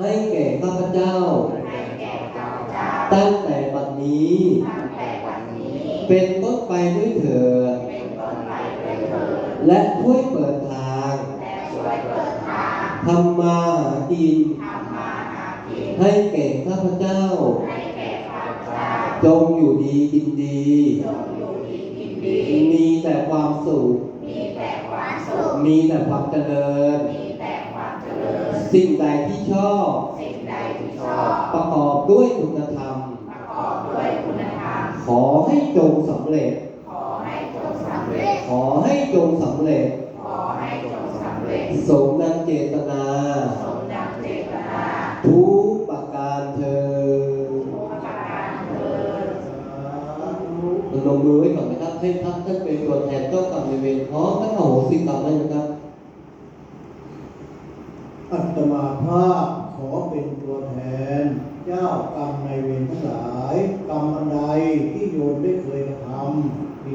ให้แก่ข้าพเจ้าให้แก่ข้าพเจ้า ตั้งแต่บัดนี้ตั้งแต่วันนี้เป็นต้นไปด้วยเถิดเป็นต้นไปด้วยเถิด และช่วยเปิดทางและช่วยเปิดทางทำมาหากินทำมาหากิน ให้แก่ข้าพเจ้าให้แก่ข้าพเจ้าจงอยู่ดีกินดีจงอยู่ดีกินดี มีแต่ความสุข มีแต่ความสุขมีแต่ความเจริญ สิ่งใดที่ชอบสิ่งใดที่ชอบ ประกอบด้วยคุณธรรม ประกอบด้วยคุณธรรม ขอให้จงสำเร็จ ขอให้จงสำเร็จ ขอให้จงสำเร็จ ขอให้จงสำเร็จ สมดังเจตนา สมดังเจตนา ทุกประการเธอทุกประการเถิดญลงมือไว้ก่อนนะครับให้ท่านท่านเป็นตัวแทนเจ้ากรรมนายเวรพร้อมทั้งอโหสิกรรมเลยนะครับ อัตมาภาพขอเป็นตัวแทน เจ้ากรรมในเวรทั้งหลาย กรรมอันใดที่โยนไม่เคยกระทำ